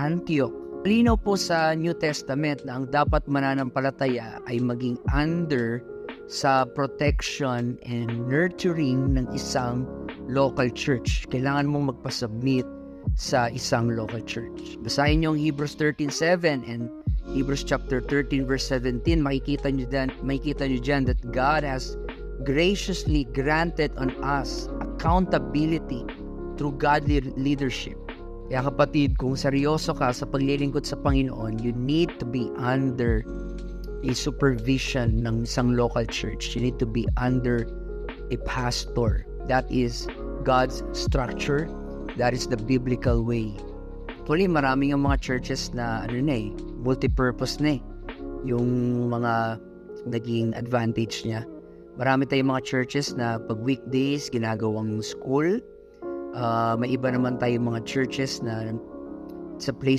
Antioch. Linaw po sa New Testament na ang dapat mananampalataya ay maging under sa protection and nurturing ng isang local church. Kailangan mong magpasubmit sa isang local church. Basahin niyo ang Hebrews 13.7 and Hebrews chapter 13 verse 17. Makikita niyo dyan, makikita niyo dyan that God has graciously granted on us accountability through godly leadership. Kaya kapatid, kung seryoso ka sa paglilingkod sa Panginoon, you need to be under a supervision ng isang local church. You need to be under a pastor. That is God's structure. That is the biblical way. Actually, maraming ang mga churches na ano na eh, multi-purpose na eh. Yung mga naging advantage niya. Marami tayong mga churches na pag weekdays, ginagawang school. Ah, may iba naman tayong mga churches na sa place